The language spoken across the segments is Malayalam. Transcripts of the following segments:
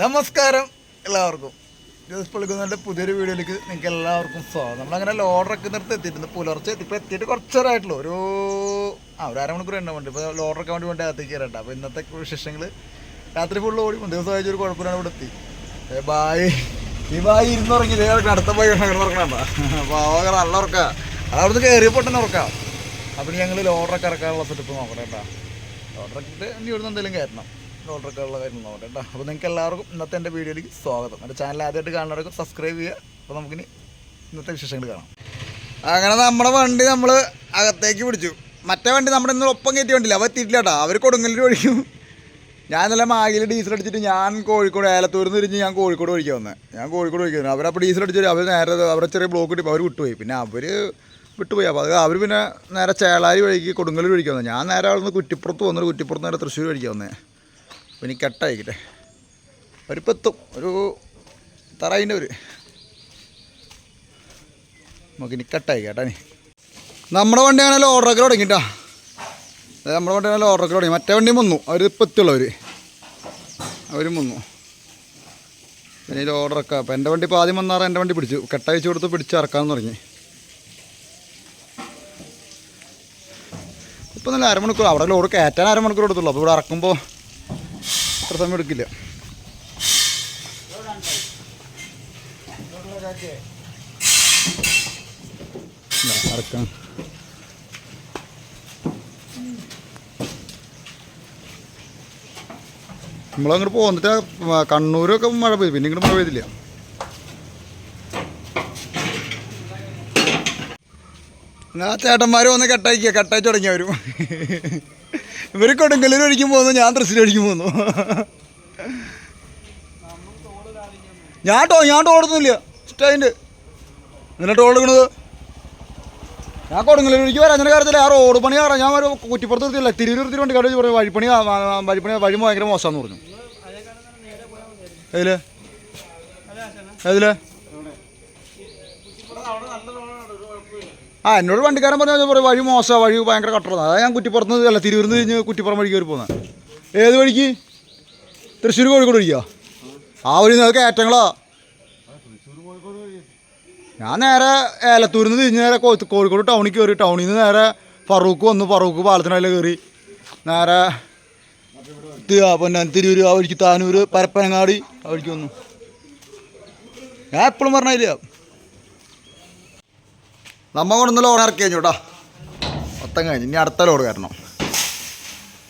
നമസ്കാരം എല്ലാവർക്കും. ജോസ് പള്ളിക്കുന്നതിന്റെ പുതിയൊരു വീഡിയോയിലേക്ക് നിങ്ങൾക്ക് എല്ലാവർക്കും സ്വാഗതം. നമ്മളങ്ങനെ ലോഡറൊക്കെ നിർത്തി എത്തിയിട്ടുണ്ട്. പുലർച്ചെ ഇപ്പോൾ എത്തിയിട്ട് കുറച്ച് നേരമായിട്ടുള്ളൂ ഒരു ആ ഒരു അരമണിക്കൂർ എണ്ണ വേണ്ടി. ഇപ്പോൾ ലോഡറൊക്കെ വേണ്ടി വേണ്ടി അകത്തേക്ക് കയറട്ടെ അപ്പോൾ ഇന്നത്തെ വിശേഷങ്ങൾ രാത്രി ഫുള്ള് ഓടി. ദിവസം ആയിച്ചൊരു ഒരു കുഴപ്പമില്ലാണ്ട് ഇവിടെ എത്തി. ബായ്. ഈ ബായ് ഇരുന്നുറങ്ങി അടുത്ത ബായ് ഉറക്കണ്ട അപ്പോൾ നല്ല ഉറക്കാം. അതവിടുന്ന് കയറിയപ്പോൾ തന്നെ ഉറക്കാം. അപ്പോൾ ഞങ്ങൾ ലോഡറൊക്കെ ഇറക്കാനുള്ള സെറ്റപ്പ് നോക്കണം കേട്ടോ. ലോഡറൊക്കെ ഇനി ഇവിടുന്ന് എന്തെങ്കിലും കയറണം ലോഡറൊക്കെ ഉള്ള കാര്യം നോക്കട്ടെ കേട്ടോ. അപ്പോൾ നിങ്ങൾക്ക് എല്ലാവർക്കും ഇന്നത്തെ എന്റെ വീഡിയോയിലേക്ക് സ്വാഗതം. എന്റെ ചാനൽ ആദ്യമായിട്ട് കാണുന്നവർക്ക് സബ്സ്ക്രൈബ് ചെയ്യുക. അപ്പോൾ നമുക്കിനി ഇന്നത്തെ വിശേഷങ്ങൾ കാണാം. അങ്ങനെ നമ്മുടെ വണ്ടി നമ്മൾ അകത്തേക്ക് പിടിച്ചു. മറ്റേ വണ്ടി നമ്മുടെ ഇന്ന് ഒപ്പം കയറ്റി വണ്ടിയില്ല. അവർ എത്തിയിട്ടില്ല കേട്ടോ. അവർ കൊടുങ്ങല്ലൂർ ഒഴിക്കും. ഞാൻ നല്ല മാഗിയിൽ ഡീസൽ അടിച്ചിട്ട് ഞാൻ കോഴിക്കോട് ഏലത്തൂരിൽ നിന്ന് തിരിഞ്ഞ് ഞാൻ കോഴിക്കോട് ഒഴിക്കാൻ വന്നത് ഞാൻ കോഴിക്കോട് ഒഴിക്കുന്നു അവരപ്പോൾ ഡീസൽ അടിച്ചിട്ട് അവർ നേരെ അവരെ ചെറിയ ബ്ലോക്ക് കിട്ടി അവർ വിട്ടുപോയി. പിന്നെ അവർ വിട്ടുപോയി. അപ്പോൾ അത് അവർ പിന്നെ നേരെ ചേളാരി വഴിക്ക് കൊടുങ്ങല്ലൂർ ഒഴിക്കാൻ വന്നത് ഞാൻ നേരെ അവിടെ നിന്ന് കുറ്റിപ്പുറത്ത് വന്നൊരു കുറ്റിപ്പുറത്ത് നേരെ തൃശ്ശൂർ ഒഴിക്കാൻ വന്നത് അപ്പോൾ ഇനി ഒരു എത്തും ഒരു തറയിന്റെ ഒരു നമുക്കിനി കട്ടായി കേട്ടാ നീ നമ്മുടെ വണ്ടി ആണല്ലോ ഓർഡറൊക്കെ തുടങ്ങിട്ടാ നമ്മുടെ വണ്ടി ആണല്ലോ ഓർഡറൊക്കെ തുടങ്ങി. മറ്റേ വണ്ടി വന്നു അവർ ഇപ്പോൾ എത്തുള്ളവർ അവരും വന്നു പിന്നെ ഇതിൽ ഓർഡറൊക്കെ അപ്പോൾ എന്റെ വണ്ടി ഇപ്പോൾ ആദ്യം വന്നാറ എന്റെ വണ്ടി പിടിച്ചു. കെട്ടയച്ച് കൊടുത്ത് പിടിച്ച് ഇറക്കാമെന്ന് തുടങ്ങി. ഇപ്പം നല്ല അരമണിക്കൂർ. അവിടെ ലോഡ് കയറ്റാൻ അരമണിക്കൂർ എടുത്തുള്ളൂ. അപ്പോൾ ഇവിടെ ഇറക്കുമ്പോൾ അത്ര സമയം എടുക്കില്ല. നമ്മളങ്ങോട്ട് പോന്നിട്ട് കണ്ണൂരൊക്കെ മഴ പെയ്തു. പിന്നെ ഇങ്ങോട്ട് മഴ പെയ്തില്ല. ആ ചേട്ടന്മാർ വന്ന് കെട്ടയക്കുക കെട്ടയച്ച് തുടങ്ങി വരും ഇവർ കൊടുങ്ങല്ലൂർ ഒഴിക്കും പോകുന്നു ഞാൻ തൃശ്ശൂർ ഒഴിക്കും പോകുന്നു. ഞാൻ ടോ ഞാൻ ടോടുന്നില്ല ഇഷ്ടമായിട്ട് എന്നിട്ട് ടോൾ എടുക്കണത്? ഞാൻ കൊടുങ്ങല്ലൂർ ഒഴിക്ക് വരാൻ അങ്ങനെ കാര്യത്തില്ല. ആ റോഡ് പണി കാരണം ഞാൻ ഒരു കുറ്റിപ്പുറത്ത് നിർത്തിയില്ല. തിരൂർ നിർത്തി വണ്ടി കടയിൽ പറഞ്ഞു വഴിപ്പണി വഴിപ്പണി വഴി ഭയങ്കര മോശമാണെന്ന് പറഞ്ഞു. ഏതിൽ? ഏതിൽ? ആ എന്നോട് വണ്ടിക്കാരൻ പറഞ്ഞു പറയും വഴി മോശമാണ് വഴി ഭയങ്കര കട്ടറതാണ് അതാ ഞാൻ കുറ്റിപ്പുറത്ത് നിന്ന് അല്ല തിരുവനന്തപുരം കഴിഞ്ഞ് കുറ്റിപ്പുറം വഴിക്ക് കയറി പോകുന്നത് ഏത് വഴിക്ക്? തൃശ്ശൂർ കോഴിക്കോട് വഴിക്കോ? ആ വഴി നിങ്ങൾക്ക് ഏറ്റങ്ങളാ ഞാൻ നേരെ ഏലത്തൂരിൽ നിന്ന് തിരിഞ്ഞ് നേരെ കോഴിക്കോട് ടൗണിൽ കയറി ടൗണിൽ നിന്ന് നേരെ ഫറൂഖ് വന്നു ഫറൂഖ് പാലത്തിനതിൽ കയറി. നേരെ പിന്നെ തിരൂർ ആ വഴിക്ക് താനൂർ പരപ്പനങ്ങാടി ആ വഴിക്ക് വന്നു. ഞാൻ എപ്പോഴും പറഞ്ഞില്ല നമ്മ കൊണ്ടൊന്ന് ലോഡ് ഇറക്കി കഴിഞ്ഞു കേട്ടോ മൊത്തം കഴിഞ്ഞു. ഇനി അടുത്ത ലോഡ് കയറണം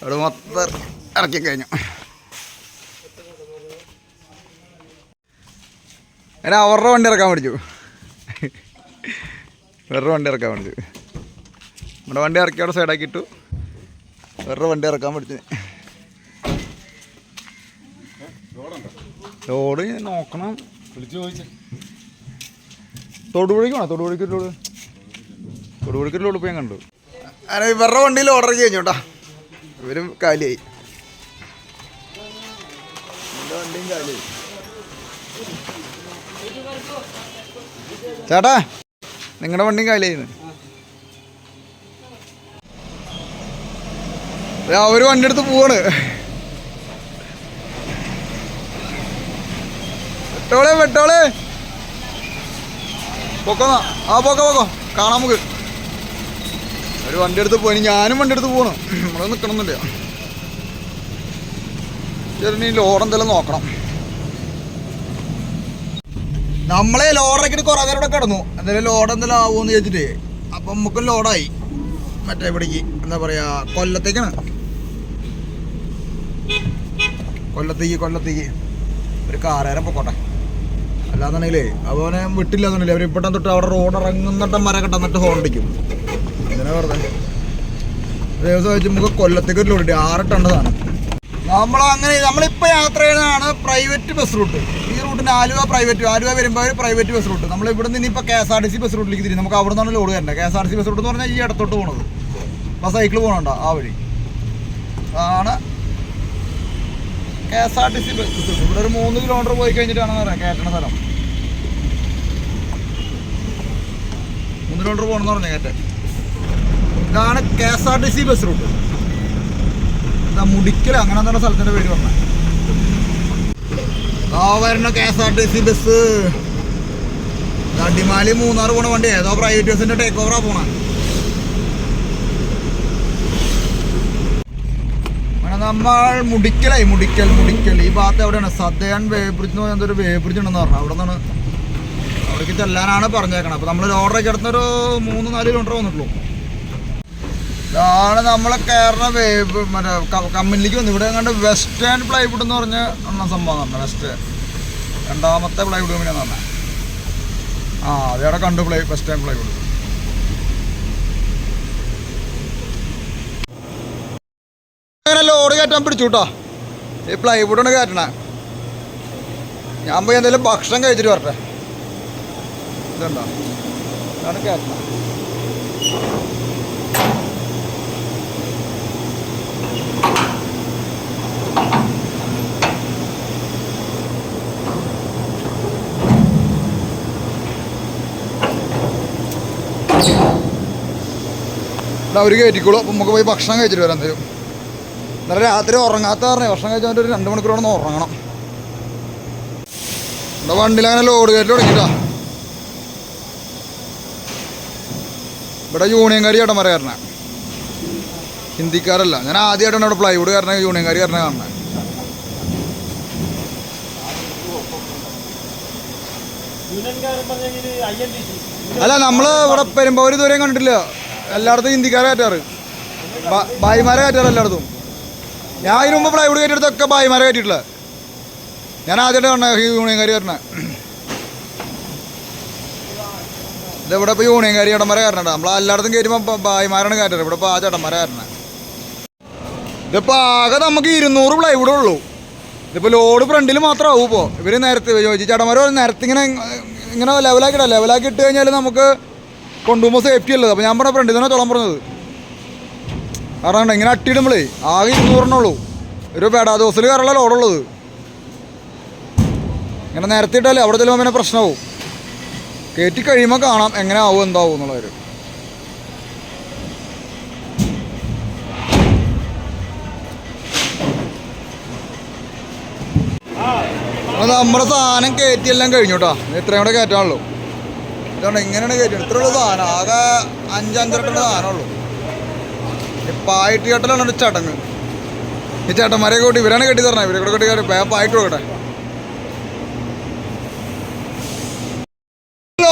അവിടെ മൊത്തം ഇറക്കി കഴിഞ്ഞു. ഞാൻ അവരുടെ വണ്ടി ഇറക്കാൻ പഠിച്ചു. വേറൊരു വണ്ടി ഇറക്കാൻ പഠിച്ചു. നമ്മുടെ വണ്ടി ഇറക്കി അവിടെ സൈഡാക്കി ഇട്ടു. വേറൊരു വണ്ടി ഇറക്കാൻ പഠിച്ചു. ലോഡ് നോക്കണം. ചോദിച്ചു. തൊടുപുഴയ്ക്കാണോ തൊടുപുഴയ്ക്ക് ലോഡ്. ഞാൻ കണ്ടു. അങ്ങനെ ഇവരുടെ വണ്ടിയിൽ ഓർഡർ കഴിഞ്ഞു ഇവരും കാലിയായി. ചേട്ടാ നിങ്ങളുടെ വണ്ടിയും കാലിയായിരുന്നു അവർ വണ്ടി എടുത്ത് പോവാണ്. പെട്ടോളെ പെട്ടോളെ പൊക്കോ ആ പൊക്കോ പൊക്കോ. കാണാം നമുക്ക്. ഒരു വണ്ടി എടുത്ത് പോയി ഞാനും വണ്ടി എടുത്ത് പോകണം നമ്മളെ നിൽക്കണമെന്നില്ല ചെറിയ ലോഡ് എന്തെല്ലാം നോക്കണം. നമ്മളെ ലോഡൊക്കെ കുറേ ഇവിടെ കിടന്നു. എന്തായാലും ലോഡ് എന്തെല്ലാം ആവുമെന്ന് ചോദിച്ചിട്ട് അപ്പം നമുക്കും ലോഡായി. മറ്റേ ഇവിടേക്ക് എന്താ പറയാ കൊല്ലത്തേക്കാണ്. കൊല്ലത്തേക്ക് കൊല്ലത്തേക്ക്. ഒരു കാറേരം പൊക്കോട്ടെ. അല്ലാന്നുണ്ടെങ്കിലേ അവനെ വിട്ടില്ല എന്നുണ്ടെങ്കിൽ അവർ ഇപ്പം തൊട്ട് അവിടെ റോഡ് ഇറങ്ങുന്നിട്ട് വരെ കെട്ടന്നിട്ട് അടിക്കും. എന്തിനാ വെറുതെ. ദിവസം വെച്ച് നമുക്ക് കൊല്ലത്തേക്ക് ഒരു ലോഡ് ആറ് ടണ്ണ് നമ്മൾ അങ്ങനെ നമ്മളിപ്പോൾ യാത്ര ചെയ്യുന്നതാണ് പ്രൈവറ്റ് ബസ് റൂട്ട് ഈ റൂട്ടിന് ആലുവ പ്രൈവറ്റ് ആലുവ വരുമ്പോൾ ഒരു പ്രൈവറ്റ് ബസ് റൂട്ട് നമ്മൾ ഇവിടെ നിന്ന് ഇപ്പോൾ K S R T C bus റൂട്ടിലേക്ക് തിരിഞ്ഞു നമുക്ക് അവിടെ നിന്നാണ് ലോഡ് വരേണ്ടത് K S R T C bus route എന്ന് പറഞ്ഞാൽ ഈ ഇടത്തോട്ട് പോകണത് അപ്പോൾ സൈക്കിൾ പോകണുണ്ടോ ആ വഴി. ആണ് K S R T C bus ഇവിടെ ഒരു മൂന്ന് കിലോമീറ്റർ പോയി കഴിഞ്ഞിട്ടാണ് പറയാം കയറ്റണ സ്ഥലം. കിലോമീറ്റർ പോകണമെന്ന് പറഞ്ഞു കേട്ടെ. ഇതാണ് K S R T C bus route എന്താ മുടിക്കൽ അങ്ങനെ എന്നുള്ള സ്ഥലത്തിന്റെ പേര് പറഞ്ഞത് വരണ K S R T C bus Adimali Munnar പോണ വണ്ടി. ഏതോ പ്രൈവറ്റ് ബസ്സിന്റെ ടേക്ക് ഓവറാ പോണ. നമ്മൾ മുടിക്കലായി മുടിക്കൽ മുടിക്കൽ. ഈ ഭാഗത്ത് എവിടെയാണ്? സദയൻ വേബ്രിഡ്ജ് എന്ന് പറയുന്നത് ഒരു വേബ്രിഡ്ജ് ഉണ്ടെന്ന് പറഞ്ഞു. അവിടെ നിന്നാണ് അവിടേക്ക് ചെല്ലാനാണ് പറഞ്ഞേക്കണത് അപ്പോൾ നമ്മൾ ഓർഡറൊക്കെ എടുത്തൊരു മൂന്ന് നാല് കിലോമീറ്റർ വന്നിട്ടുള്ളൂ. ഇതാണ് നമ്മളെ കേരള വേവ് മറ്റേ കമ്പനിലേക്ക് വന്നു ഇവിടെ കണ്ട് വെസ്റ്റേൺ പ്ലൈവുഡ് എന്ന് പറഞ്ഞ സംഭവം പറഞ്ഞത് വെസ്റ്റേൺ രണ്ടാമത്തെ പ്ലൈവുഡ് കമ്പനിയാന്ന് പറഞ്ഞത് ആ അതവിടെ കണ്ടു പ്ലൈ വെസ്റ്റേൺ പ്ലൈവുഡ് അങ്ങനെ ലോഡ് കയറ്റാൻ പിടിച്ചു കേട്ടോ ഈ പ്ലൈവുഡാണ് കയറ്റണേ. ഞാൻ പോയി എന്തെങ്കിലും ഭക്ഷണം കഴിച്ചിട്ട് വരട്ടെ. ഇതുണ്ടോ? ഇതാണ് അവർ കയറ്റിക്കോളൂ. അപ്പം നമുക്ക് പോയി ഭക്ഷണം കഴിച്ചിട്ട് വരാൻ തരും ഇന്നലെ രാത്രി ഉറങ്ങാത്ത പറഞ്ഞേ ഭക്ഷണം കഴിച്ചാൽ ഒരു രണ്ട് മണിക്കൂറോടൊന്ന് ഉറങ്ങണം. നമ്മുടെ വണ്ടിയിൽ അങ്ങനെ ലോഡ് കയറ്റി തുടങ്ങിട്ടാ ഇവിടെ യൂണിയൻകാരി ചേട്ടന്മാരെ കാരണം ഹിന്ദിക്കാരല്ല. ഞാൻ ആദ്യമായിട്ടാണ് ഇവിടെ പ്ലൈവുഡ് കാരണം യൂണിയൻകാരി കാരണം കാണുന്നത് അല്ല നമ്മൾ ഇവിടെ പെരുമ്പാവൂർ ഇതുവരെയും കണ്ടിട്ടില്ല. എല്ലായിടത്തും ഹിന്ദിക്കാരെ കയറ്റാറ്. ഭായിമാരെ കയറ്റാറ് എല്ലായിടത്തും. ഞാൻ അതിന് മുമ്പ് പ്ലൈവുഡ് കയറ്റിയെടുത്തൊക്കെ ഭായിമാരെ കയറ്റിയിട്ടില്ല ഞാൻ ആദ്യമായിട്ട് കാണണ യൂണിയൻകാരി കയറണ ഇതിവിടെ ഇപ്പോൾ യൂണിയൻ കാര്യം ചേട്ടന്മാരെ കയറണ നമ്മൾ എല്ലായിടത്തും കയറ്റുമ്പോൾ ഭായിമാരാണ് കയറ്റുന്നത് ഇവിടെ ഇപ്പോൾ ആ ചേട്ടന്മാരെ കയറണ. ഇതിപ്പോൾ ആകെ നമുക്ക് ഇരുന്നൂറ് പ്ലൈവുഡേ ഉള്ളൂ. ഇതിപ്പോൾ ലോഡ് ഫ്രണ്ടിൽ മാത്രമാവും ഇപ്പോൾ ഇവർ നേരത്തെ ചോദിച്ചു ചേട്ടന്മാർ നേരത്തെ ഇങ്ങനെ ഇങ്ങനെ ലെവലാക്കിയിട ലെവലാക്കി ഇട്ട് കഴിഞ്ഞാൽ നമുക്ക് കൊണ്ടുപോകുമ്പോൾ സേഫ്റ്റി ഉള്ളത് അപ്പോൾ ഞാൻ പറഞ്ഞ ഫ്രണ്ടിൽ തന്നെ തുളം പറഞ്ഞത്. കാരണം ഇങ്ങനെ അട്ടിയിടുമ്പോഴേ ആകെ ഇരുന്നൂറിനുള്ളൂ ഒരു പേടാ ദിവസത്തിൽ കയറുള്ള ലോഡുള്ളത് ഇങ്ങനെ നേരത്തെ ഇട്ടാലേ അവിടെ ചെല്ലുമ്പോൾ പിന്നെ പ്രശ്നമാവും കയറ്റി കഴിയുമ്പോൾ കാണാം എങ്ങനെ ആവും എന്താവും എന്നുള്ള അപ്പോൾ നമ്മുടെ സാധനം കയറ്റിയെല്ലാം കഴിഞ്ഞു കേട്ടോ ഇത്രയും കൂടെ കയറ്റാനുള്ളൂ ഇതുകൊണ്ട് ഇങ്ങനെയാണ് കയറ്റുന്നത് ഇത്രയുള്ള സാധനം. ആകെ അഞ്ചഞ്ചരട്ടുള്ള സാധനമുള്ളൂ. ഇപ്പം പായിട്ട് കെട്ടലാണ് ചടങ്ങ്. ഈ ചേട്ടന്മാരെ കൂട്ടി ഇവരാണ് കെട്ടി തരണേ ഇവരെ കൂടെ കെട്ടി കയറി പായിട്ട് കൊടുക്കട്ടെ.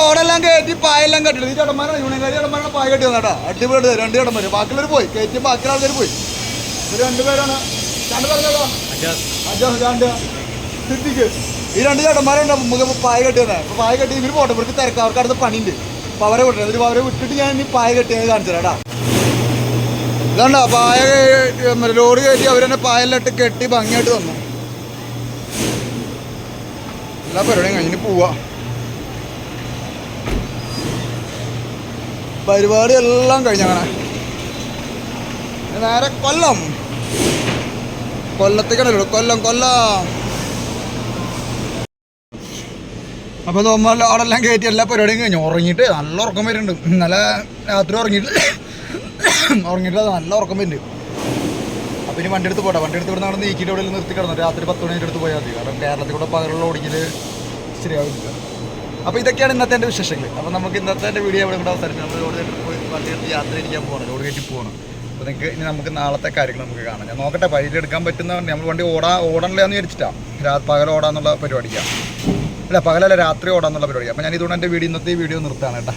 ലോഡെല്ലാം കയറ്റി പായെല്ലാം കെട്ടിട്ട് ഈ ചേട്ടന്മാരാണ് യൂണിയൻകാരി ചേട്ടന്മാരാണ് പായ കെട്ടി വന്നാട്ടാ അടിപൊളി രണ്ട് ചേട്ടന്മാര്. ബാക്കിയുള്ളവർ പോയി. കയറ്റി ബാക്കിയുള്ള ആൾക്കാർ പോയി. രണ്ടുപേരാണ്. രണ്ട് പറഞ്ഞോ അജാസ്. രണ്ട്. സിദ്ദിഖ്. ഈ രണ്ട് ചേട്ടന്മാരുണ്ട് നമുക്ക് പായ കെട്ടി തന്നെ അപ്പോൾ പായ കെട്ടി ഇവർ പോട്ടെ. ഇവർക്ക് തിരക്ക് അവർക്ക് അടുത്ത് പണിയുണ്ട്. അപ്പോൾ അവരെ വിട്ടത് എന്നിട്ട് അവരെ വിട്ടിട്ട് ഞാൻ ഇനി പായ കെട്ടിയത് കാണിച്ചു തരാം കേട്ടാ. ഇതാണ്ട പായ ലോഡ് കയറ്റി അവരെന്നെ പായലിട്ട് കെട്ടി ഭംഗിയായിട്ട് തന്നു. എല്ലാ പരിപാടിയും കഴിഞ്ഞിട്ട് പോവാ. പരിപാടി എല്ലാം കഴിഞ്ഞങ്ങനെ നേരെ കൊല്ലം. കൊല്ലത്തേക്കാണല്ലോ. കൊല്ലം കൊല്ലം. അപ്പോൾ നമ്മൾ അവിടെല്ലാം കയറ്റി എല്ലാ പരിപാടിയും കഴിഞ്ഞു. ഉറങ്ങിയിട്ട് നല്ല ഉറക്കം വരുന്നുണ്ട്. നല്ല രാത്രി ഉറങ്ങിയിട്ട് ഉറങ്ങിയിട്ട് നല്ല ഉറക്കം വരുന്നുണ്ട്. അപ്പോൾ ഇനി വണ്ടി എടുത്ത് പോട്ടെ. വണ്ടി എടുത്ത് ഇവിടെ നടന്ന് നീക്കിയിട്ട് ഇവിടെ നിർത്തി കിടന്നു? രാത്രി പത്ത് മണിയുടെ അടുത്ത് പോയാൽ മതി. കാരണം കേരളത്തിൽ കൂടെ പകലുള്ള ഓടിക്കൽ ശരിയാവില്ല. അപ്പോൾ ഇതൊക്കെയാണ് ഇന്നത്തെ എന്റെ വിശേഷങ്ങൾ അപ്പോൾ നമുക്ക് ഇന്നത്തെ എന്റെ വീഡിയോ ഇവിടെ കൂടെ അവസാനിച്ച് നമ്മൾ ലോഡ് പോയി വണ്ടി എടുത്ത് യാത്ര ഇരിക്കാൻ പോകണം റോഡ് കയറ്റി പോകണം അപ്പോൾ നിങ്ങൾക്ക് ഇനി നമുക്ക് നാളത്തെ കാര്യങ്ങൾ നമുക്ക് കാണാം. ഞാൻ നോക്കട്ടെ വഴിയിലെടുക്കാൻ പറ്റുന്ന നമ്മൾ വണ്ടി ഓടാ ഓടണില്ല എന്ന് വിചാരിച്ചിട്ടാണ് രാ പകൽ ഓടാന്നുള്ള പരിപാടിക്കാണ് അല്ല പകലല്ല രാത്രി ഓടാന്നുള്ള പരിപാടിയാണ് അപ്പോൾ ഞാൻ ഇതുകൊണ്ട് എന്റെ വീഡിയോ ഇന്നത്തെ വീഡിയോ നിർത്താണ് കേട്ടോ.